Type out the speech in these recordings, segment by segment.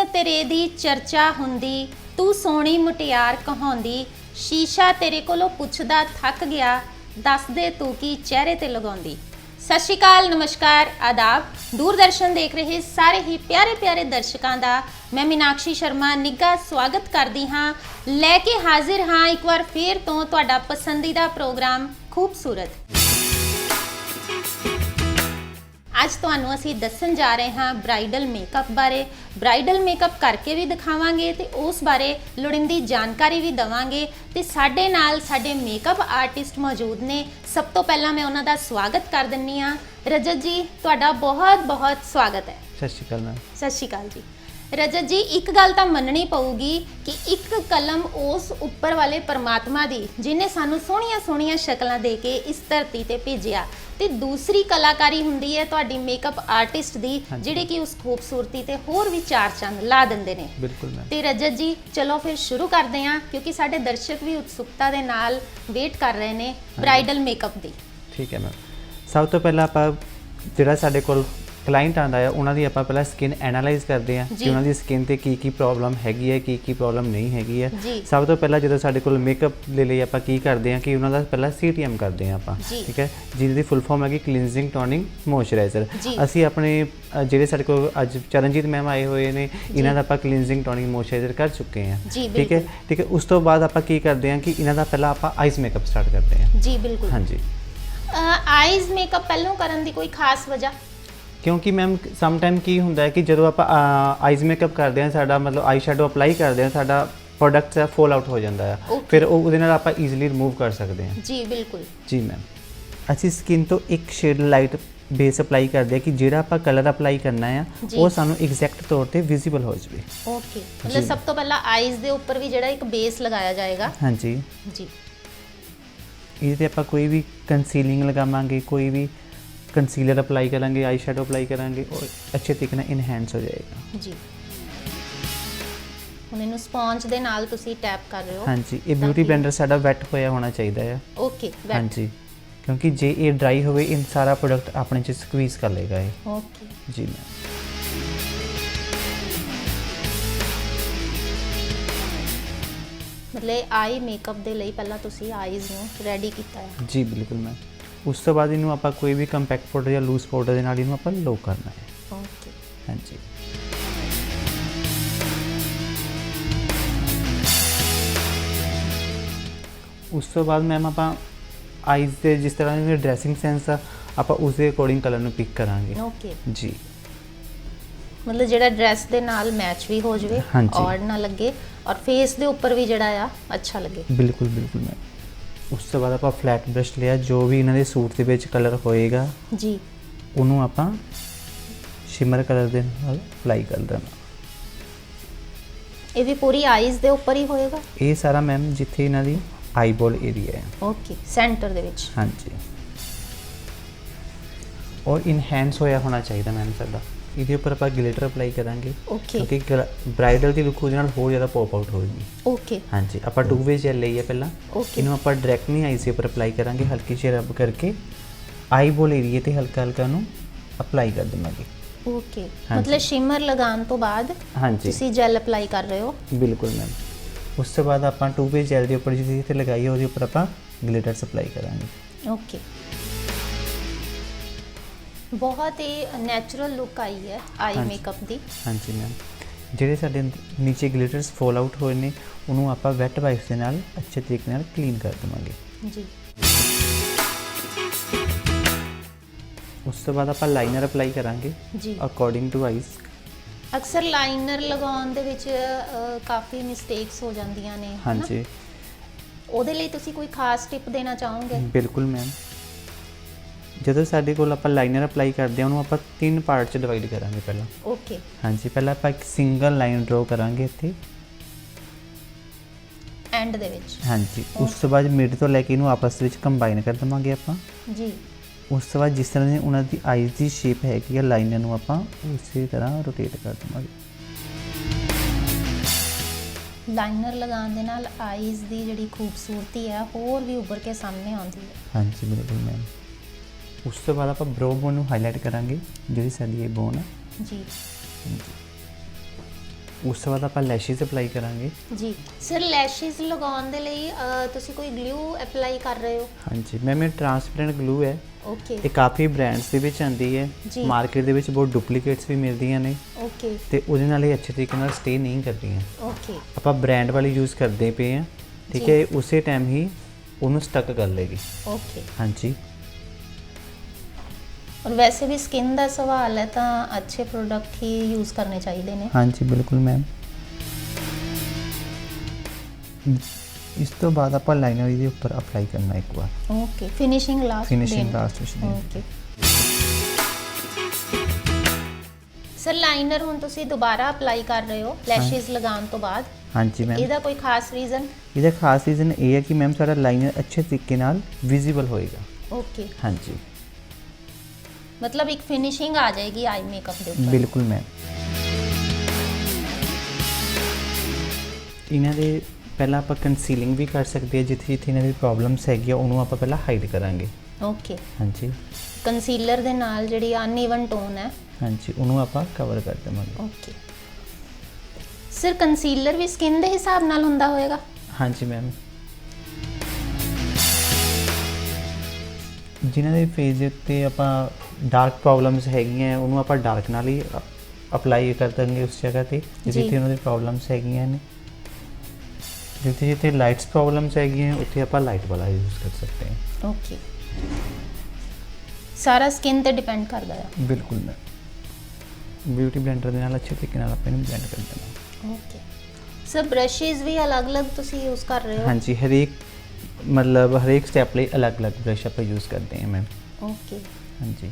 ਹੁਸਨ ਤੇਰੇ ਦੀ ਚਰਚਾ ਹੁੰਦੀ, ਤੂੰ ਸੋਹਣੀ ਮੁਟਿਆਰ ਕਹਾਉਂਦੀ, ਸ਼ੀਸ਼ਾ ਤੇਰੇ ਕੋਲੋਂ ਪੁੱਛਦਾ ਥੱਕ ਗਿਆ ਦੱਸ ਦੇ ਤੂੰ ਕੀ ਚਿਹਰੇ ਤੇ ਲਗਾਉਂਦੀ। ਸਤਿ ਸ਼੍ਰੀ ਅਕਾਲ, ਨਮਸਕਾਰ, ਆਦਾਬ। ਦੂਰਦਰਸ਼ਨ ਦੇਖ ਰਹੇ ਸਾਰੇ ਹੀ ਪਿਆਰੇ ਪਿਆਰੇ ਦਰਸ਼ਕਾਂ ਦਾ ਮੈਂ ਮੀਨਾਕਸ਼ੀ ਸ਼ਰਮਾ, ਨਿੱਘਾ ਸਵਾਗਤ ਕਰਦੀ ਹਾਂ। ਲੈ ਕੇ ਹਾਜ਼ਰ ਹਾਂ ਇੱਕ ਵਾਰ ਫੇਰ ਤੋਂ ਤੁਹਾਡਾ ਪਸੰਦੀਦਾ ਪ੍ਰੋਗਰਾਮ, ਖੂਬਸੂਰਤ। ਅੱਜ ਤੁਹਾਨੂੰ ਅਸੀਂ ਦੱਸਣ ਜਾ ਰਹੇ ਹਾਂ ਬ੍ਰਾਈਡਲ ਮੇਕਅਪ ਬਾਰੇ। ਬ੍ਰਾਈਡਲ ਮੇਕਅਪ ਕਰਕੇ ਵੀ ਦਿਖਾਵਾਂਗੇ ਤੇ ਉਸ ਬਾਰੇ ਲੋੜੀਂਦੀ ਜਾਣਕਾਰੀ ਵੀ ਦਵਾਂਗੇ। ਤੇ ਸਾਡੇ ਨਾਲ ਸਾਡੇ ਮੇਕਅਪ ਆਰਟਿਸਟ ਮੌਜੂਦ ਨੇ। ਸਭ ਤੋਂ ਪਹਿਲਾਂ ਮੈਂ ਉਹਨਾਂ ਦਾ ਸਵਾਗਤ ਕਰ ਦਿੰਨੀ ਆ ਰਜਤ ਜੀ ਤੁਹਾਡਾ ਬਹੁਤ ਬਹੁਤ ਸਵਾਗਤ ਹੈ। ਸਤਿ ਸ਼੍ਰੀ ਅਕਾਲ ਮੈਮ। ਸਤਿ ਸ਼੍ਰੀ ਅਕਾਲ ਜੀ। ਰਜਤ ਜੀ ਇੱਕ ਗੱਲ ਤਾਂ ਮੰਨਣੀ ਪਊਗੀ ਕਿ ਇੱਕ ਕਲਮ ਉਸ ਉੱਪਰ ਵਾਲੇ ਪਰਮਾਤਮਾ ਦੀ ਜਿਨੇ ਸਾਨੂੰ ਸੋਹਣੀਆਂ ਸੋਹਣੀਆਂ ਸ਼ਕਲਾਂ ਦੇ ਕੇ ਇਸ ਧਰਤੀ ਤੇ ਭੇਜਿਆ ਤੇ ਦੂਸਰੀ ਕਲਾਕਾਰੀ ਹੁੰਦੀ ਹੈ ਤੁਹਾਡੀ ਮੇਕਅਪ ਆਰਟਿਸਟ ਦੀ। ਜਿਹੜੇ ਕਿ ਉਸ ਖੂਬਸੂਰਤੀ ਤੇ ਹੋਰ ਵੀ ਚਾਰ ਚੰਦ ਲਾ ਦਿੰਦੇ ਨੇ। ਬਿਲਕੁਲ ਮੈਮ ਤੇ ਰਜਤ ਜੀ ਚਲੋ ਫਿਰ ਸ਼ੁਰੂ ਕਰਦੇ ਹਾਂ ਕਿਉਂਕਿ ਸਾਡੇ ਦਰਸ਼ਕ ਵੀ ਉਤਸੁਕਤਾ ਦੇ ਨਾਲ ਵੇਟ ਕਰ ਰਹੇ ਨੇ ਬ੍ਰਾਈਡਲ ਮੇਕਅਪ ਦੀ। ਠੀਕ ਹੈ ਮੈਮ ਸਭ ਤੋਂ ਪਹਿਲਾਂ ਆਪਾਂ ਜਿਹੜਾ ਸਾਡੇ ਕੋਲ ਕਲਾਇੰਟ ਆਂਦਾ ਹੈ ਉਹਨਾਂ ਦੀ ਆਪਾਂ ਪਹਿਲਾਂ ਸਕਿਨ ਐਨਾਲਾਈਜ਼ ਕਰਦੇ ਜੀ। ਕਿ ਉਹਨਾਂ ਦੀ ਸਕਿਨ ਤੇ ਕੀ ਕੀ ਪ੍ਰੋਬਲਮ ਹੈਗੀ ਹੈ ਕੀ ਕੀ ਪ੍ਰੋਬਲਮ ਨਹੀਂ ਹੈਗੀ ਹੈ। ਸਭ ਤੋਂ ਪਹਿਲਾਂ ਜਦੋਂ ਸਾਡੇ ਕੋਲ ਮੇਕਅਪ ਦੇ ਲਈ ਆਪਾਂ ਕੀ ਕਰਦੇ ਹਾਂ ਕਿ ਉਹਨਾਂ ਦਾ ਪਹਿਲਾਂ ਸੀਟੀਐਮ ਕਰਦੇ ਹਾਂ ਆਪਾਂ। ਠੀਕ ਹੈ ਜਿਹਦੀ ਫੁੱਲ ਫਾਰਮ ਹੈਗੀ ਕਲੀਨਜ਼ਿੰਗ ਟੋਨਿੰਗ ਮੋਇਸਚਰਾਈਜ਼ਰ। ਅਸੀਂ ਆਪਣੇ ਜਿਹੜੇ ਸਾਡੇ ਕੋਲ ਅੱਜ ਚਰਨਜੀਤ ਮੈਮ ਆਏ ਹੋਏ ਨੇ ਇਹਨਾਂ ਦਾ ਆਪਾਂ ਕਲੀਨਜ਼ਿੰਗ ਟੋਨਿੰਗ ਮੋਇਸਚਰਾਈਜ਼ਰ ਕਰ ਚੁੱਕੇ ਜੀ, ਠੀਕ ਹੈ। ਠੀਕ ਹੈ ਉਸ ਤੋਂ ਬਾਅਦ ਆਪਾਂ ਕੀ ਕਰਦੇ ਹਾਂ ਕਿ ਇਹਨਾਂ ਦਾ ਪਹਿਲਾਂ ਆਪਾਂ ਆਈਜ਼ ਮੇਕਅਪ ਸਟਾਰਟ ਕਰਦੇ ਹਾਂ ਜੀ ਬਿਲਕੁਲ ਹਾਂਜੀ ਆਈਜ਼ ਮੇਕਅਪ ਪਹਿਲਾਂ ਕਰਨ ਦੀ ਕੋਈ ਖਾਸ ਵਜ੍ਹਾ ਕਿਉਂਕਿ ਮੈਮ ਸਮ ਟਾਈਮ ਕੀ ਹੁੰਦਾ ਹੈ ਕਿ ਜਦੋਂ ਆਪਾਂ ਆਈਜ਼ ਮੇਕਅਪ ਕਰਦੇ ਹਾਂ ਸਾਡਾ ਮਤਲਬ ਆਈ ਸ਼ੈਡੋ ਅਪਲਾਈ ਕਰਦੇ ਹਾਂ ਸਾਡਾ ਪ੍ਰੋਡਕਟ ਹੈ ਫੋਲ ਆਊਟ ਹੋ ਜਾਂਦਾ ਹੈ। Okay. ਫਿਰ ਉਹ ਉਹਦੇ ਨਾਲ ਆਪਾਂ ਈਜ਼ੀਲੀ ਰਿਮੂਵ ਕਰ ਸਕਦੇ ਹਾਂ। ਜੀ ਬਿਲਕੁਲ। ਜੀ ਮੈਮ ਅਸੀਂ ਸਕਿਨ ਤੋਂ ਇੱਕ ਸ਼ੇਡ ਲਾਈਟ ਬੇਸ ਅਪਲਾਈ ਕਰਦੇ ਹਾਂ ਕਿ ਜਿਹੜਾ ਆਪਾਂ ਕਲਰ ਅਪਲਾਈ ਕਰਨਾ ਹੈ ਜੀ। ਉਹ ਸਾਨੂੰ ਐਗਜ਼ੈਕਟ ਤੌਰ ਤੇ ਵਿਜ਼ੀਬਲ ਹੋ ਜਾਵੇ। ਓਕੇ ਮਤਲਬ। ਸਭ ਤੋਂ ਪਹਿਲਾਂ ਆਈਜ਼ ਦੇ ਉੱਪਰ ਵੀ ਜਿਹੜਾ ਇੱਕ ਬੇਸ ਲਗਾਇਆ ਜਾਏਗਾ। ਹਾਂਜੀ। ਜੀ। ਇਹਦੇ ਤੇ ਆਪਾਂ ਕੋਈ ਵੀ ਕੰਸੀਲਿੰਗ ਲਗਾਵਾਂਗੇ ਕੋਈ ਵੀ ਕੰਸੀਲਰ ਅਪਲਾਈ ਕਰਾਂਗੇ ਆਈ ਸ਼ੈਡੋ ਅਪਲਾਈ ਕਰਾਂਗੇ ਉਹ ਅੱਛੇ ਤਰੀਕੇ ਨਾਲ ਇਨਹੈਂਸ ਹੋ ਜਾਏਗਾ। ਜੀ। ਹੁਣ ਇਹਨੂੰ ਸਪੌਂਜ ਦੇ ਨਾਲ ਤੁਸੀਂ ਟੈਪ ਕਰ ਰਹੇ ਹੋ। ਹਾਂਜੀ ਇਹ ਬਿਊਟੀ ਬਲੈਂਡਰ ਸਾਡਾ ਵੈਟ ਹੋਇਆ ਹੋਣਾ ਚਾਹੀਦਾ ਹੈ ਓਕੇ ਹਾਂਜੀ ਕਿਉਂਕਿ ਜੇ ਇਹ ਡਰਾਈ ਹੋਵੇ ਇਹ ਸਾਰਾ ਪ੍ਰੋਡਕਟ ਆਪਣੇ ਚ ਸਕਵੀਜ਼ ਕਰ ਲੇਗਾ ਇਹ। ਓਕੇ ਜੀ ਮੈਮ ਮਤਲਬ ਆਈ ਮੇਕਅਪ ਦੇ ਲਈ ਪਹਿਲਾਂ ਤੁਸੀਂ ਆਈਜ਼ ਨੂੰ ਰੈਡੀ ਕੀਤਾ ਹੈ। ਜੀ ਬਿਲਕੁਲ ਮੈਮ ਉਸ ਤੋਂ ਬਾਅਦ ਇਹਨੂੰ ਆਪਾਂ ਕੋਈ ਵੀ ਕੰਪੈਕਟ ਪਾਊਡਰ ਜਾਂ ਲੂਜ਼ ਪਾਊਡਰ ਦੇ ਨਾਲ ਇਹਨੂੰ ਆਪਾਂ ਲੋ ਕਰਨਾ ਹੈ। ਓਕੇ ਹਾਂਜੀ। ਉਸ ਤੋਂ ਬਾਅਦ ਮੈਮ ਆਪਾਂ ਆਈਜ਼ ਦੇ ਜਿਸ ਤਰ੍ਹਾਂ ਦੀ ਡਰੈਸਿੰਗ ਸੈਂਸ ਆ ਆਪਾਂ ਉਸ ਦੇ ਅਕੋਰਡਿੰਗ ਕਲਰ ਨੂੰ ਪਿਕ ਕਰਾਂਗੇ। ਓਕੇ ਜੀ। ਮਤਲਬ ਜਿਹੜਾ ਡਰੈਸ ਦੇ ਨਾਲ ਮੈਚ ਵੀ ਹੋ ਜਾਵੇ। ਔਰ ਨਾ ਲੱਗੇ ਔਰ ਫੇਸ ਦੇ ਉੱਪਰ ਵੀ ਜਿਹੜਾ ਆ ਅੱਛਾ ਲੱਗੇ। ਬਿਲਕੁਲ ਬਿਲਕੁਲ ਮੈਮ ਉਸ ਤੋਂ ਬਾਅਦ ਆਪਾਂ ਫਲੈਟ ਬ੍ਰਸ਼ ਲਿਆ ਜੋ ਵੀ ਇਹਨਾਂ ਦੇ ਸੂਟ ਦੇ ਵਿੱਚ ਕਲਰ ਹੋਏਗਾ ਜੀ। ਉਹਨੂੰ ਆਪਾਂ ਸ਼ਿਮਰ ਕਲਰ ਦੇ ਨਾਲ ਅਪਲਾਈ ਕਰ ਦੇਣਾ। ਇਹ ਵੀ ਪੂਰੀ ਆਈਜ਼ ਦੇ ਉੱਪਰ ਹੀ ਹੋਏਗਾ? ਇਹ ਸਾਰਾ ਮੈਮ ਜਿੱਥੇ ਇਹਨਾਂ ਦੀ ਆਈਬੋਲ ਏਰੀਆ ਹੈ। ਓਕੇ ਸੈਂਟਰ ਦੇ ਵਿੱਚ। ਹਾਂਜੀ। ਔਰ ਇਨਹੈਂਸ ਹੋਇਆ ਹੋਣਾ ਚਾਹੀਦਾ ਮੈਮ ਸਾਡਾ। ਇਹਦੇ ਉੱਪਰ ਆਪਾਂ ਗਲਿਟਰ ਅਪਲਾਈ ਕਰਾਂਗੇ ਓਕੇ ਕਿਉਂਕਿ ਬ੍ਰਾਈਡਲ ਦੀ ਲੁੱਕ ਉਹਦੇ ਨਾਲ ਹੋਰ ਜ਼ਿਆਦਾ ਪੌਪ ਆਊਟ ਹੋਏਗੀ। ਓਕੇ ਹਾਂਜੀ ਆਪਾਂ ਟੂ ਵੇ ਜੈਲ ਲਈ ਹੈ ਪਹਿਲਾਂ। ਓਕੇ ਇਹਨੂੰ ਆਪਾਂ ਡਾਇਰੈਕਟ ਨਹੀਂ ਆਈਸ ਦੇ ਉੱਪਰ ਅਪਲਾਈ ਕਰਾਂਗੇ ਹਲਕੀ ਜਿਹੀ ਰਬ ਕਰਕੇ ਆਈਬੋਲ ਏਰੀਆ ਤੇ ਹਲਕਾ ਹਲਕਾ ਨੂੰ ਅਪਲਾਈ ਕਰ ਦੇਵਾਂਗੇ। ਓਕੇ। ਮਤਲਬ ਸ਼ਿਮਰ ਲਗਾਉਣ ਤੋਂ ਬਾਅਦ ਹਾਂਜੀ। ਤੁਸੀਂ ਜੈਲ ਅਪਲਾਈ ਕਰ ਰਹੇ ਹੋ? ਬਿਲਕੁਲ ਮੈਮ ਉਸ ਤੋਂ ਬਾਅਦ ਆਪਾਂ ਟੂ ਵੇ ਜੈਲ ਦੇ ਉੱਪਰ ਜਿਹਦੇ ਤੇ ਲਗਾਈ ਹੈ ਉਹਦੇ ਉੱਪਰ ਆਪਾਂ ਗਲਿਟਰ ਅਪਲਾਈ ਕਰਾਂਗੇ। ਓਕੇ ਬਹੁਤ ਹੀ ਨੈਚੁਰਲ ਲੁੱਕ ਆਈ ਹੈ ਆਈ ਹਾਂਜੀ। ਮੇਕਅਪ ਦੀ। ਹਾਂਜੀ ਮੈਮ ਜਿਹੜੇ ਸਾਡੇ ਅੰਦ- ਨੀਚੇ ਗਲਿਟਰਸ ਫਾਲ ਆਊਟ ਹੋਏ ਨੇ ਉਹਨੂੰ ਆਪਾਂ ਵੈਟ ਵਾਈਪਸ ਦੇ ਨਾਲ ਅੱਛੇ ਤਰੀਕੇ ਨਾਲ ਕਲੀਨ ਕਰ ਦੇਵਾਂਗੇ। ਜੀ। ਉਸ ਤੋਂ ਬਾਅਦ ਆਪਾਂ ਲਾਈਨਰ ਅਪਲਾਈ ਕਰਾਂਗੇ ਜੀ। ਅਕੋਰਡਿੰਗ ਟੂ ਆਈਜ਼ ਅਕਸਰ ਲਾਈਨਰ ਲਗਾਉਣ ਦੇ ਵਿੱਚ ਅ, ਕਾਫੀ ਮਿਸਟੇਕਸ ਹੋ ਜਾਂਦੀਆਂ ਨੇ ਹਨਾ? ਹਾਂਜੀ। ਉਹਦੇ ਲਈ ਤੁਸੀਂ ਕੋਈ ਖਾਸ ਟਿਪ ਦੇਣਾ ਚਾਹੋਗੇ? ਬਿਲਕੁਲ ਮੈਮ ਜਦੋਂ ਸਾਡੇ ਕੋਲ ਆਪਾਂ ਲਾਈਨਰ ਅਪਲਾਈ ਕਰਦੇ ਹਾਂ ਉਹਨੂੰ ਆਪਾਂ ਤਿੰਨ ਪਾਰਟ 'ਚ ਡਿਵਾਈਡ ਕਰਾਂਗੇ ਪਹਿਲਾਂ। ਓਕੇ ਹਾਂਜੀ ਪਹਿਲਾਂ ਆਪਾਂ ਇੱਕ ਸਿੰਗਲ ਲਾਈਨ ਡਰਾ ਕਰਾਂਗੇ ਇੱਥੇ। ਐਂਡ ਦੇ ਵਿੱਚ। ਹਾਂਜੀ ਉਸ ਤੋਂ ਬਾਅਦ ਮਿਡ ਤੋਂ ਲੈ ਕੇ ਇਹਨੂੰ ਆਪਸ ਵਿੱਚ ਕੰਬਾਈਨ ਕਰ ਦੇਵਾਂਗੇ ਆਪਾਂ। ਜੀ। ਉਸ ਤੋਂ ਬਾਅਦ ਜਿਸ ਤਰ੍ਹਾਂ ਦੀ ਉਹਨਾਂ ਦੀ ਆਈਜ਼ ਦੀ ਸ਼ੇਪ ਹੈਗੀ ਆ ਲਾਈਨਰ ਨੂੰ ਆਪਾਂ ਉਸੇ ਤਰ੍ਹਾਂ ਰੋਟੇਟ ਕਰ ਦੇਵਾਂਗੇ। ਲਾਈਨਰ ਲਗਾਉਣ ਦੇ ਨਾਲ ਆਈਜ਼ ਦੀ ਜਿਹੜੀ ਖੂਬਸੂਰਤੀ ਹੈ ਹੋਰ ਵੀ ਉੱਭਰ ਕੇ ਸਾਹਮਣੇ ਆਉਂਦੀ ਹੈ। ਹਾਂਜੀ ਬਿਲਕੁਲ ਮੈਮ ਉਸ ਤੋਂ ਬਾਅਦ ਆਪਾਂ ਬ੍ਰੋ ਬੋਨ ਨੂੰ ਹਾਈਲਾਈਟ ਕਰਾਂਗੇ ਜਿਹੜੀ ਸਾਡੀ ਇਹ ਬੋਨ ਹੈ ਜੀ। ਉਸ ਤੋਂ ਬਾਅਦ ਆਪਾਂ ਲੈਸ਼ਿਸ ਅਪਲਾਈ ਕਰਾਂਗੇ। ਜੀ। ਸਰ ਲੈਸ਼ਿਸ ਲਗਾਉਣ ਦੇ ਲਈ ਤੁਸੀਂ ਕੋਈ ਗਲੂ ਅਪਲਾਈ ਕਰ ਰਹੇ ਹੋ? ਹਾਂਜੀ। ਮੈਮ ਇਹ ਟ੍ਰਾਂਸਪੇਰੈਂਟ ਗਲੂ ਹੈ। ਓਕੇ ਇਹ ਕਾਫੀ ਬ੍ਰਾਂਡਸ ਦੇ ਵਿੱਚ ਆਉਂਦੀ ਹੈ। ਜੀ। ਮਾਰਕੀਟ ਦੇ ਵਿੱਚ ਬਹੁਤ ਡੁਪਲੀਕੇਟਸ ਵੀ ਮਿਲਦੀਆਂ ਨੇ। ਓਕੇ ਤੇ ਉਹਦੇ ਨਾਲ ਇਹ ਅੱਛੇ ਤਰੀਕੇ ਨਾਲ ਸਟੇ ਨਹੀਂ ਕਰਦੀਆਂ। ਓਕੇ ਆਪਾਂ ਬ੍ਰਾਂਡ ਵਾਲੀ ਯੂਜ਼ ਕਰਦੇ ਪਏ ਆ ਠੀਕ। ਹੈ ਇਹ ਉਸੇ ਟਾਈਮ ਹੀ ਉਹਨੂੰ ਸਟਕ ਕਰ ਲੇਗੀ ਓਕੇ ਹਾਂਜੀ। ਔਰ ਵੈਸੇ ਵੀ ਸਕਿਨ ਦਾ ਸਵਾਲ ਹੈ ਤਾਂ ਅੱਛੇ ਪ੍ਰੋਡਕਟ ਹੀ ਯੂਜ਼ ਕਰਨੇ ਚਾਹੀਦੇ ਨੇ। ਹਾਂਜੀ ਬਿਲਕੁਲ ਮੈਮ ਇਸ ਤੋਂ ਬਾਅਦ ਆਪਾਂ ਲਾਈਨਰ ਇਹਦੇ ਉੱਪਰ ਅਪਲਾਈ ਕਰਨਾ ਇੱਕ ਵਾਰ। Okay finishing last finishing last ਦੇਣੀ। ਓਕੇ ਸਰ ਲਾਈਨਰ ਹੁਣ ਤੁਸੀਂ ਦੁਬਾਰਾ ਅਪਲਾਈ ਕਰ ਰਹੇ ਹੋ ਲੈਸ਼ਿਸ ਲਗਾਉਣ ਤੋਂ ਬਾਅਦ। ਹਾਂਜੀ ਮੈਮ ਇਹਦਾ ਕੋਈ ਖਾਸ ਰੀਜ਼ਨ ਇਹਦਾ ਖਾਸ ਰੀਜ਼ਨ ਇਹ ਹੈ ਕਿ ਮੈਮ ਸਾਡਾ ਲਾਈਨਰ ਅੱਛੇ ਤਰੀਕੇ ਨਾਲ ਵਿਜ਼ੀਬਲ ਹੋਏਗਾ। ਓਕੇ ਹਾਂਜੀ। ਮਤਲਬ ਇੱਕ ਫਿਨਿਸ਼ਿੰਗ ਆ ਜਾਏਗੀ ਆਈ ਮੇਕਅਪ ਦੇ ਉੱਪਰ। ਬਿਲਕੁਲ ਮੈਮ ਇਹਨਾਂ ਦੇ ਪਹਿਲਾਂ ਆਪਾਂ ਕੰਸੀਲਿੰਗ ਵੀ ਕਰ ਸਕਦੇ ਹਾਂ ਜਿੱਥੇ ਜਿੱਥੇ ਇਹਨਾਂ ਦੀ ਪ੍ਰੋਬਲਮਸ ਹੈਗੀਆਂ ਉਹਨੂੰ ਆਪਾਂ ਪਹਿਲਾਂ ਹਾਈਡ ਕਰਾਂਗੇ। ਓਕੇ ਹਾਂਜੀ। ਕੰਸੀਲਰ ਦੇ ਨਾਲ ਜਿਹੜੀ ਅਨਈਵਨ ਟੋਨ ਹੈ। ਹਾਂਜੀ ਉਹਨੂੰ ਆਪਾਂ ਕਵਰ ਕਰ ਦੇਵਾਂਗੇ। ਓਕੇ ਸਰ ਕੰਸੀਲਰ ਵੀ ਸਕਿਨ ਦੇ ਹਿਸਾਬ ਨਾਲ ਹੁੰਦਾ ਹੋਏਗਾ? ਹਾਂਜੀ ਮੈਮ ਜਿਨ੍ਹਾਂ ਦੇ ਫੇਸ ਦੇ ਉੱਤੇ ਆਪਾਂ ਡਾਰਕ ਪ੍ਰੋਬਲਮਸ ਹੈਗੀਆਂ ਉਹਨੂੰ ਆਪਾਂ ਡਾਰਕ ਨਾਲ ਹੀ ਅਪਲਾਈ ਕਰ ਦਾਂਗੇ ਉਸ ਜਗ੍ਹਾ ਤੇ। ਜਿੱਥੇ ਉਹਨਾਂ ਦੀ ਪ੍ਰੋਬਲਮਸ ਹੈਗੀਆਂ ਨੇ। ਜਿੱਥੇ ਜਿੱਥੇ ਲਾਈਟਸ ਪ੍ਰੋਬਲਮਸ ਹੈਗੀਆਂ ਉੱਥੇ ਆਪਾਂ ਲਾਈਟ ਵਾਲਾ ਯੂਜ਼ ਕਰ ਸਕਦੇ ਹਾਂ। ਓਕੇ ਸਾਰਾ ਸਕਿਨ ਤੇ ਡਿਪੈਂਡ ਕਰਦਾ ਹੈ ਬਿਲਕੁਲ ਮੈਮ ਬਿਊਟੀ ਬਲੈਂਡਰ ਦੇ ਨਾਲ ਅੱਛੇ ਤਰੀਕੇ ਨਾਲ ਆਪਾਂ ਇਹਨੂੰ ਬਲੈਂਡ ਕਰ ਦੇਣਾ ਓਕੇ ਸਰ ਬ੍ਰਸ਼ਸ ਵੀ ਅਲੱਗ-ਅਲੱਗ ਤੁਸੀਂ ਯੂਜ਼ ਕਰ ਰਹੇ ਹੋ? ਹਾਂਜੀ ਹਰੇਕ ਮਤਲਬ ਹਰੇਕ ਸਟੈਪ ਲਈ ਅਲੱਗ-ਅਲੱਗ ਬ੍ਰਸ਼ ਆਪਾਂ ਯੂਜ਼ ਕਰਦੇ ਹਾਂ ਮੈਮ ਓਕੇ ਹਾਂਜੀ।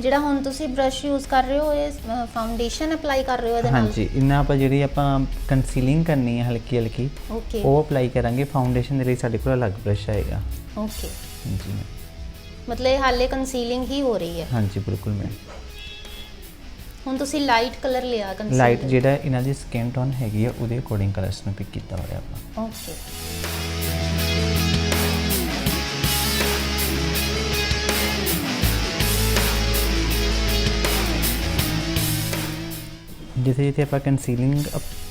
ਜਿਹੜਾ ਹੁਣ ਤੁਸੀਂ ਬ੍ਰਸ਼ ਯੂਜ਼ ਕਰ ਰਹੇ ਹੋ ਇਹ ਫਾਊਂਡੇਸ਼ਨ ਅਪਲਾਈ ਕਰ ਰਹੇ ਹੋ ਇਹਦੇ ਨਾਲ? ਹਾਂਜੀ ਇਹਨਾਂ ਆਪਾਂ ਜਿਹੜੀ ਆਪਾਂ ਕੰਸੀਲਿੰਗ ਕਰਨੀ ਹੈ ਹਲਕੀ ਹਲਕੀ ਓਕੇ ਉਹ ਅਪਲਾਈ ਕਰਾਂਗੇ ਫਾਊਂਡੇਸ਼ਨ ਦੇ ਲਈ ਸਾਡੇ ਕੋਲ ਅਲੱਗ ਬ੍ਰਸ਼ ਆਏਗਾ। ਓਕੇ ਹਾਂਜੀ। ma'am, ਮਤਲਬ ਇਹ ਹਾਲੇ ਕੰਸੀਲਿੰਗ ਹੀ ਹੋ ਰਹੀ ਹੈ? ਹਾਂਜੀ ਬਿਲਕੁਲ ਮੈਮ ਹੁਣ ਤੁਸੀਂ ਲਾਈਟ ਕਲਰ ਲਿਆ ਕੰਸੀਲਰ ਲਾਈਟ ਜਿਹੜਾ ਇਹਨਾਂ ਦੀ ਸਕਿਨ ਟੋਨ ਹੈਗੀ ਆ ਉਹਦੇ ਅਕੋਰਡਿੰਗ ਕਲਰਸ ਨੂੰ ਪਿਕ ਕੀਤਾ ਹੋਇਆ ਆਪਾਂ। ਓਕੇ ਜਿੱਥੇ ਜਿੱਥੇ ਆਪਾਂ ਕੰਸੀਲਿੰਗ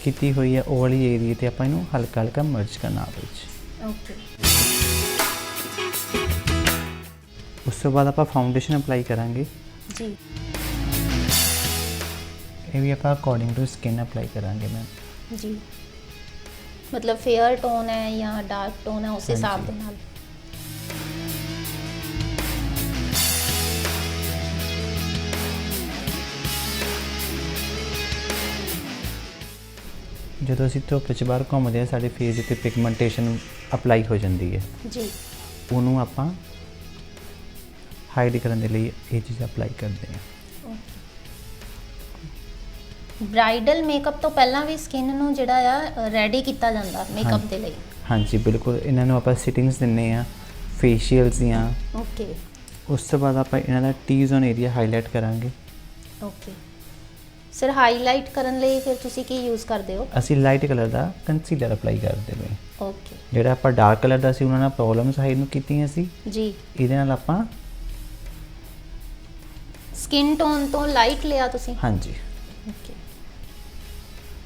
ਕੀਤੀ ਹੋਈ ਹੈ ਉਹ ਵਾਲੀ ਏਰੀਆ ਤੇ ਆਪਾਂ ਇਹਨੂੰ ਹਲਕਾ ਹਲਕਾ ਮਰਜ ਕਰਨਾ ਆਪਸ ਵਿੱਚ। ਓਕੇ ਉਸ ਤੋਂ ਬਾਅਦ ਆਪਾਂ ਫਾਊਂਡੇਸ਼ਨ ਅਪਲਾਈ ਕਰਾਂਗੇ। ਜੀ। ਇਹ ਵੀ ਆਪਾਂ ਅਕੋਰਡਿੰਗ ਟੂ ਸਕਿਨ ਅਪਲਾਈ ਕਰਾਂਗੇ ਮੈਮ ਜੀ। ਮਤਲਬ ਫੇਅਰ ਟੋਨ ਹੈ ਜਾਂ ਡਾਰਕ ਟੋਨ ਹੈ ਉਸ ਹਿਸਾਬ ਦੇ। ਨਾਲ। ਜਦੋਂ ਅਸੀਂ ਧੁੱਪ 'ਚ ਬਾਹਰ ਘੁੰਮਦੇ ਆ ਸਾਡੇ ਫੇਸ ਉੱਤੇ ਪਿਗਮੈਂਟੇਸ਼ਨ ਅਪਲਾਈ ਹੋ ਜਾਂਦੀ ਹੈ। ਜੀ। ਉਹਨੂੰ ਆਪਾਂ ਹਾਈਡ ਕਰਨ ਦੇ ਲਈ ਇਹ ਚੀਜ਼ ਅਪਲਾਈ ਕਰਦੇ ਹਾਂ। ਬ੍ਰਾਈਡਲ ਮੇਕਅਪ ਤੋਂ ਪਹਿਲਾਂ ਵੀ ਸਕਿਨ ਨੂੰ ਜਿਹੜਾ ਆ ਰੈਡੀ ਕੀਤਾ ਜਾਂਦਾ ਮੇਕਅਪ। ਦੇ ਲਈ? ਹਾਂਜੀ ਬਿਲਕੁਲ। ਇਹਨਾਂ ਨੂੰ ਆਪਾਂ ਸਿਟਿੰਗਸ ਦਿੰਨੇ ਆ ਫੇਸ਼ੀਅਲਸ ਦੀਆਂ। ਓਕੇ। ਉਸ ਤੋਂ ਬਾਅਦ ਆਪਾਂ ਇਹਨਾਂ ਦਾ ਟੀ ਜ਼ੋਨ ਏਰੀਆ ਹਾਈਲਾਈਟ ਕਰਾਂਗੇ। ਓਕੇ। ਸਰ ਹਾਈਲਾਈਟ ਕਰਨ ਲਈ ਫਿਰ ਤੁਸੀਂ ਕੀ ਯੂਜ਼ ਕਰਦੇ ਹੋ? ਅਸੀਂ ਲਾਈਟ ਕਲਰ ਦਾ ਕੰਸੀਲਰ ਅਪਲਾਈ ਕਰਦੇ ਪਏ ਓਕੇ ਜਿਹੜਾ ਆਪਾਂ ਡਾਰਕ ਕਲਰ ਦਾ ਸੀ ਉਹਨਾਂ ਨਾਲ ਪ੍ਰੋਬਲਮਸ ਹਾਈਡ ਨੂੰ ਕੀਤੀਆਂ ਸੀ। ਜੀ। ਇਹਦੇ ਨਾਲ ਆਪਾਂ ਸਕਿਨ ਟੋਨ ਤੋਂ ਲਾਈਟ ਲਿਆ ਤੁਸੀਂ? ਹਾਂਜੀ। ਓਕੇ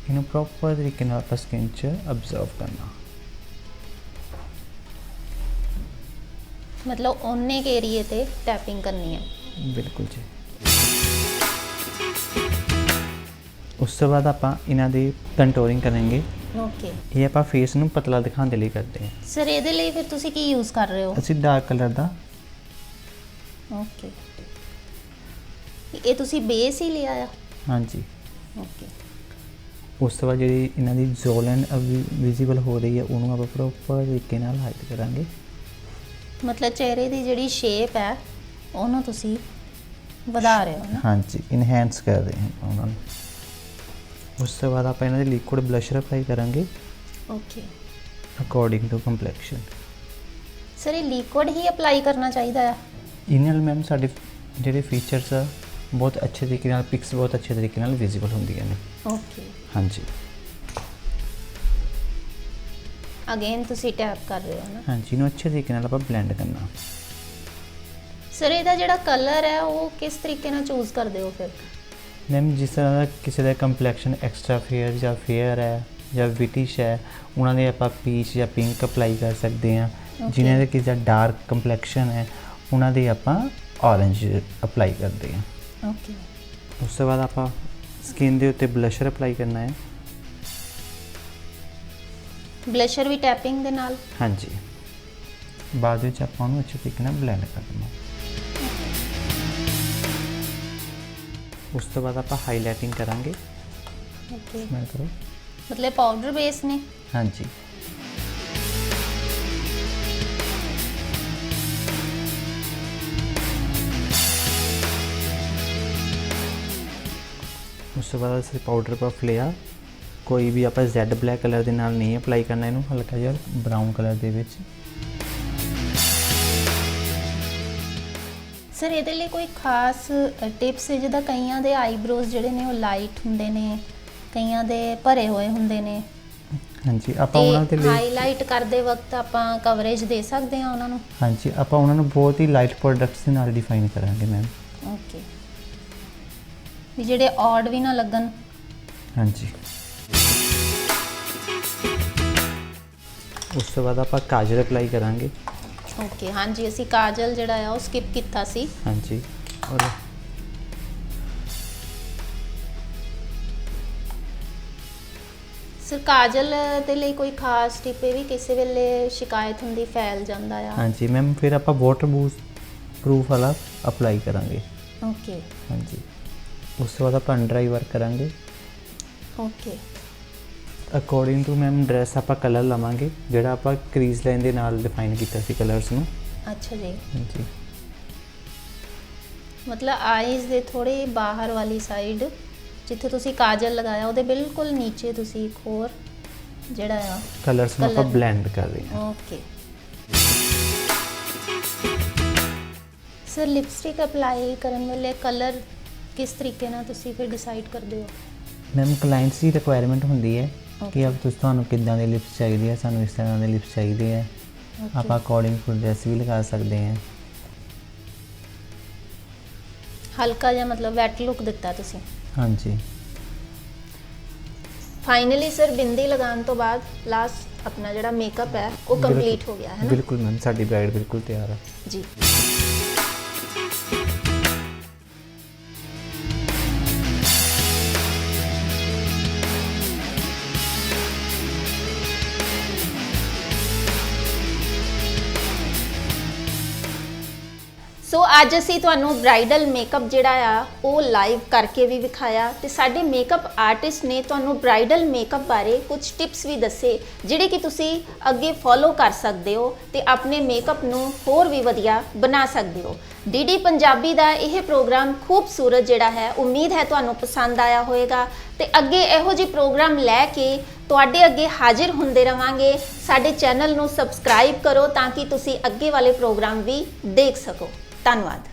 ਇਹਨੂੰ ਪ੍ਰੋਪਰ ਤਰੀਕੇ ਨਾਲ ਆਪਾਂ ਸਕਿਨ 'ਚ ਅਬਜ਼ਰਵ ਕਰਨਾ। ਮਤਲਬ ਉਹਨੇ ਕੇ ਏਰੀਏ ਤੇ ਟੈਪਿੰਗ ਕਰਨੀ ਹੈ ਬਿਲਕੁਲ ਜੀ। ਉਸ ਤੋਂ ਬਾਅਦ ਆਪਾਂ ਇਹਨਾਂ ਦੀ ਕੰਟੂਰਿੰਗ ਕਰਾਂਗੇ। ਓਕੇ ਇਹ ਆਪਾਂ ਫੇਸ ਨੂੰ ਪਤਲਾ ਦਿਖਾਉਣ ਦੇ ਲਈ ਕਰਦੇ ਹਾਂ। ਸਰ ਇਹਦੇ ਲਈ ਫਿਰ ਤੁਸੀਂ ਕੀ ਯੂਜ਼ ਕਰ ਰਹੇ ਹੋ? ਅਸੀਂ ਡਾਰਕ ਕਲਰ ਦਾ। ਓਕੇ ਇਹ ਤੁਸੀਂ ਬੇਸ ਹੀ ਲਿਆ ਆ? ਹਾਂਜੀ। ਓਕੇ ਉਸ ਤੋਂ ਬਾਅਦ ਜਿਹੜੀ ਇਹਨਾਂ ਦੀ ਜ਼ੋਲਨ ਵਿਜ਼ੀਬਲ ਹੋ ਰਹੀ ਹੈ ਉਹਨੂੰ ਆਪਾਂ ਪ੍ਰੋਪਰ ਤਰੀਕੇ ਨਾਲ ਹਾਈਡ ਕਰਾਂਗੇ। ਮਤਲਬ ਚਿਹਰੇ ਦੀ ਜਿਹੜੀ ਸ਼ੇਪ ਹੈ ਉਹਨੂੰ ਤੁਸੀਂ ਵਧਾ ਰਹੇ ਹੋ ਨਾ? ਹਾਂਜੀ ਇਨਹੈਂਸ ਕਰ ਰਹੇ ਹਾਂ ਉਹਨਾਂ ਨੂੰ। ਉਸ ਤੋਂ ਬਾਅਦ ਆਪਾਂ ਇਹਨਾਂ ਦੇ ਲਿਕੁਇਡ ਬਲਸ਼ਰ ਅਪਲਾਈ ਕਰਾਂਗੇ। Okay according to complexion sir ਇਹ ਲਿਕੁਇਡ ਹੀ ਅਪਲਾਈ ਕਰਨਾ ਚਾਹੀਦਾ ਆ? ਇਹਨਾਂ ਨਾਲ ਮੈਮ ਸਾਡੇ ਜਿਹੜੇ ਫੀਚਰਸ ਆ ਬਹੁਤ ਅੱਛੇ ਤਰੀਕੇ ਨਾਲ ਪਿਕਸ ਬਹੁਤ ਅੱਛੇ ਤਰੀਕੇ ਨਾਲ ਵਿਜ਼ੀਬਲ ਹੁੰਦੀਆਂ ਨੇ। ਓਕੇ ਹਾਂਜੀ। ਅਗੇਨ ਤੁਸੀਂ ਟੈਪ ਕਰ ਰਹੇ ਹੋ ਨਾ? ਹਾਂਜੀ ਇਹਨੂੰ ਅੱਛੇ ਤਰੀਕੇ ਨਾਲ ਆਪਾਂ ਬਲੈਂਡ ਕਰਨਾ। ਸਰ ਇਹਦਾ ਜਿਹੜਾ ਕਲਰ ਹੈ ਉਹ ਕਿਸ ਤਰੀਕੇ ਨਾਲ ਚੂਜ਼ ਕਰਦੇ ਹੋ ਫਿਰ? ਮੈਮ ਜਿਸ ਤਰ੍ਹਾਂ ਦਾ ਕਿਸੇ ਦਾ ਕੰਪਲੈਕਸ਼ਨ ਐਕਸਟਰਾ ਫੇਅਰ ਜਾਂ ਫੇਅਰ ਹੈ ਜਾਂ ਵਿਟਿਸ਼ ਹੈ ਉਹਨਾਂ ਦੇ ਆਪਾਂ ਪੀਚ ਜਾਂ ਪਿੰਕ ਅਪਲਾਈ ਕਰ ਸਕਦੇ ਹਾਂ. ਜਿਨ੍ਹਾਂ ਦੇ ਕਿਸੇ ਦਾ ਡਾਰਕ ਕੰਪਲੈਕਸ਼ਨ ਹੈ ਉਹਨਾਂ ਦੇ ਆਪਾਂ orange ਅਪਲਾਈ ਕਰਦੇ ਹਾਂ। ਓਕੇ ਉਸ ਤੋਂ ਬਾਅਦ ਆਪਾਂ ਸਕਿਨ ਦੇ ਉੱਤੇ ਬਲਸ਼ਰ ਅਪਲਾਈ ਕਰਨਾ ਹੈ। ਬਲਸ਼ਰ ਵੀ ਟੈਪਿੰਗ ਦੇ ਨਾਲ? ਹਾਂਜੀ। ਬਾਅਦ ਵਿੱਚ ਆਪਾਂ ਉਹਨੂੰ ਅੱਛੇ ਤਰੀਕੇ ਨਾਲ ਬਲੈਂਡ ਕਰਨਾ ਉਸ ਤੋਂ ਬਾਅਦ ਆਪਾਂ ਹਾਈਲਾਈਟਿੰਗ ਕਰਾਂਗੇ। ਓਕੇ ਮੈਂ ਕਰੋ। ਮਤਲਬ ਪਾਊਡਰ ਬੇਸ ਨੇ? ਹਾਂਜੀ। ਉਸ ਤੋਂ ਬਾਅਦ ਅਸੀਂ ਪਾਊਡਰ ਪਫ ਲਿਆ। ਕੋਈ ਵੀ ਆਪਾਂ ਜ਼ੈਡ ਬਲੈਕ ਕਲਰ ਦੇ ਨਾਲ ਨਹੀਂ ਅਪਲਾਈ ਕਰਨਾ ਇਹਨੂੰ ਹਲਕਾ ਜਿਹਾ ਬਰਾਊਨ ਕਲਰ ਦੇ ਵਿੱਚ। ਸਰ ਇਹਦੇ ਲਈ ਕੋਈ ਖਾਸ ਟਿਪਸ ਹੈ? ਜਿਹਦਾ ਕਈਆਂ ਦੇ ਆਈਬ੍ਰੋਜ਼ ਜਿਹੜੇ ਨੇ ਉਹ ਲਾਈਟ ਹੁੰਦੇ ਨੇ ਕਈਆਂ ਦੇ ਭਰੇ ਹੋਏ ਹੁੰਦੇ ਨੇ। ਹਾਂਜੀ ਆਪਾਂ ਉਹਨਾਂ ਦੇ ਤੇ ਲਈ ਹਾਈਲਾਈਟ ਕਰਦੇ ਵਕਤ ਆਪਾਂ ਕਵਰੇਜ ਦੇ ਸਕਦੇ ਹਾਂ ਉਹਨਾਂ ਨੂੰ? ਹਾਂਜੀ ਆਪਾਂ ਉਹਨਾਂ ਨੂੰ ਬਹੁਤ ਹੀ ਲਾਈਟ ਪ੍ਰੋਡਕਟਸ ਦੇ ਨਾਲ ਡਿਫਾਈਨ ਕਰਾਂਗੇ ਮੈਮ ਓਕੇ ਵੀ ਜਿਹੜੇ ਆਡ ਵੀ ਨਾ ਲੱਗਣ। ਹਾਂਜੀ। ਉਸ ਤੋਂ ਬਾਅਦ ਆਪਾਂ ਕਾਜਲ ਅਪਲਾਈ ਕਰਾਂਗੇ। ਓਕੇ ਹਾਂਜੀ ਅਸੀਂ ਕਾਜਲ ਜਿਹੜਾ ਆ ਉਹ ਸਕਿਪ ਕੀਤਾ ਸੀ। ਹਾਂਜੀ ਔਰ ਸਰ ਕਾਜਲ ਦੇ ਲਈ ਕੋਈ ਖਾਸ ਟਿਪ ਵੀ ਕਿਸੇ ਵੇਲੇ ਸ਼ਿਕਾਇਤ ਹੁੰਦੀ ਫੈਲ ਜਾਂਦਾ ਆ? ਹਾਂਜੀ ਮੈਮ ਫਿਰ ਆਪਾਂ ਵਾਟਰ ਬੂਸਟ ਪ੍ਰੂਫ ਵਾਲਾ ਅਪਲਾਈ ਕਰਾਂਗੇ। ਓਕੇ ਹਾਂਜੀ। ਉਸ ਤੋਂ ਬਾਅਦ ਆਪਾਂ ਅੰਡਰ ਆਈ ਵਰਕ ਕਰਾਂਗੇ। Okay according to ma'am dress ਆਪਾਂ ਕਲਰ ਲਵਾਂਗੇ ਜਿਹੜਾ ਆਪਾਂ ਕਰੀਜ਼ ਲਾਈਨ ਦੇ ਨਾਲ ਡਿਫਾਈਨ ਕੀਤਾ ਸੀ ਕਲਰਸ ਨੂੰ। ਅੱਛਾ ਜੀ। ਹਾਂਜੀ। ਮਤਲਬ ਆਈਜ਼ ਦੇ ਥੋੜੇ ਬਾਹਰ ਵਾਲੀ ਸਾਈਡ ਜਿੱਥੇ ਤੁਸੀਂ ਕਾਜਲ ਲਗਾਇਆ ਉਹਦੇ ਬਿਲਕੁਲ ਨੀਚੇ ਤੁਸੀਂ ਇੱਕ ਹੋਰ ਜਿਹੜਾ ਆ ਕਲਰਸ ਨੂੰ ਆਪਾਂ। ਬਲੈਂਡ ਕਰ ਰਹੇ ਹਾਂ। ਓਕੇ ਸਰ ਲਿਪਸਟਿਕ ਅਪਲਾਈ ਕਰਨ ਵੇਲੇ ਕਲਰ ਕਿਸ ਤਰੀਕੇ ਨਾਲ ਤੁਸੀਂ ਫਿਰ ਡਿਸਾਈਡ ਕਰਦੇ ਹੋ? ਮੈਮ ਕਲਾਇੰਟਸ ਦੀ ਰਿਕੁਆਇਰਮੈਂਟ ਹੁੰਦੀ ਹੈ. ਕਿ ਅਬ ਤੁਸੀਂ ਤੁਹਾਨੂੰ ਕਿੱਦਾਂ ਦੇ ਲਿਪਸ ਚਾਹੀਦੀ ਹੈ ਸਾਨੂੰ ਇਸ ਤਰ੍ਹਾਂ ਦੇ ਲਿਪਸ ਚਾਹੀਦੇ ਹੈ। ਆਪਾਂ ਅਕੋਰਡਿੰਗ ਟੂ ਡਰੈਸ ਵੀ ਲਗਾ ਸਕਦੇ ਹਾਂ। ਹਲਕਾ ਜਿਹਾ ਮਤਲਬ ਵੈਟ ਲੁੱਕ ਦਿੱਤਾ ਤੁਸੀਂ। ਹਾਂਜੀ। ਫਾਈਨਲੀ ਸਰ ਬਿੰਦੀ ਲਗਾਉਣ ਤੋਂ ਬਾਅਦ ਲਾਸਟ ਆਪਣਾ ਜਿਹੜਾ ਮੇਕਅਪ ਹੈ ਉਹ ਕੰਪਲੀਟ ਹੋ ਗਿਆ ਹੈ ਨਾ? ਬਿਲਕੁਲ ਮੈਮ ਸਾਡੀ ਬ੍ਰਾਈਡ ਬਿਲਕੁਲ ਤਿਆਰ ਹੈ ਜੀ। ਸੋ ਅੱਜ ਅਸੀਂ ਤੁਹਾਨੂੰ ਬ੍ਰਾਈਡਲ ਮੇਕਅਪ ਜਿਹੜਾ ਆ, ਉਹ ਲਾਈਵ ਕਰਕੇ ਵੀ ਵਿਖਾਇਆ ਤੇ ਸਾਡੇ ਮੇਕਅਪ ਆਰਟਿਸਟ ਨੇ ਤੁਹਾਨੂੰ ਬ੍ਰਾਈਡਲ ਮੇਕਅਪ ਬਾਰੇ ਕੁਝ ਟਿਪਸ ਵੀ ਦੱਸੇ, ਜਿਹੜੇ ਕਿ ਤੁਸੀਂ ਅੱਗੇ ਫੋਲੋ ਕਰ ਸਕਦੇ ਹੋ ਤੇ ਆਪਣੇ ਮੇਕਅਪ ਨੂੰ ਹੋਰ ਵੀ ਵਧੀਆ ਬਣਾ ਸਕਦੇ ਹੋ। ਡੀਡੀ ਪੰਜਾਬੀ ਦਾ ਇਹ ਪ੍ਰੋਗਰਾਮ ਖੂਬਸੂਰਤ ਜਿਹੜਾ ਹੈ, ਉਮੀਦ ਹੈ ਤੁਹਾਨੂੰ ਪਸੰਦ ਆਇਆ ਹੋਵੇਗਾ। ਤੇ ਅੱਗੇ ਇਹੋ ਜਿਹੇ ਪ੍ਰੋਗਰਾਮ ਲੈ ਕੇ ਤੁਹਾਡੇ ਅੱਗੇ ਹਾਜ਼ਰ ਹੁੰਦੇ ਰਵਾਂਗੇ। ਸਾਡੇ ਚੈਨਲ ਨੂੰ ਸਬਸਕ੍ਰਾਈਬ ਕਰੋ ਤਾਂ ਕਿ ਤੁਸੀਂ ਅੱਗੇ ਵਾਲੇ ਪ੍ਰੋਗਰਾਮ ਵੀ ਦੇਖ ਸਕੋ। ਧੰਨਵਾਦ।